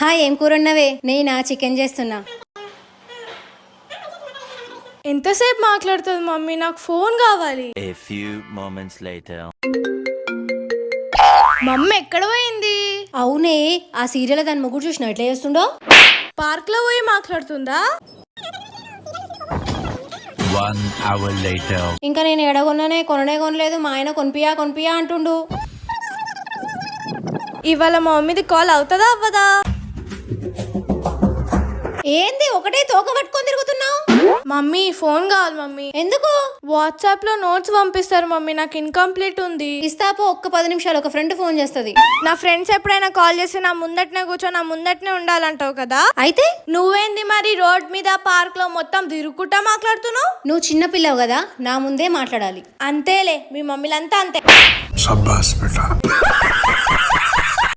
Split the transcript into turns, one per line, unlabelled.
Hi ఏం కూర ఉన్నవే నేనా? చికెన్ చేస్తున్నా.
ఎంతసేపు మాట్లాడుతుంది మమ్మీ? నాకు ఫోన్ కావాలి.
A few moments later.
Mummy ఎక్కడ పోయింది?
అవునే ఆ సీరియల్ దాని ముగ్గురు చూసిన ఎట్లా చేస్తుండో?
పార్క్లో పోయి మాట్లాడుతుందా?
One hour later.
ఇంకా నేను ఎడగొన్నానే కొననే కొనలేదు. మా ఆయన కొనిపియా కొనిపియా అంటుండు.
ఇవాళ మా మమ్మీది కాల్ అవుతుందా అవ్వదా?
ఏంది ఒకటే తోక పట్టుకొని తిరుగుతున్నావు?
మమ్మీ ఫోన్ కావాలి మమ్మీ.
ఎందుకు?
వాట్సాప్లో నోట్స్ పంపిస్తారు మమ్మీ నాకు ఇన్కంప్లీట్ ఉంది.
ఇస్తాపో ఒక్క పది నిమిషాలు ఒక ఫ్రెండ్ ఫోన్ చేస్తుంది.
నా ఫ్రెండ్స్ ఎప్పుడైనా కాల్ చేసి నా ముందట్నే కూర్చో నా ముందట్నే ఉండాలంటావు కదా?
అయితే?
నువ్వేంది మరి రోడ్ మీద పార్క్లో మొత్తం తిరుగుకుంటా మాట్లాడుతున్నావు?
నువ్వు చిన్న పిల్లవు కదా నా ముందే మాట్లాడాలి.
అంతేలే మీ మమ్మీలంతా అంతే.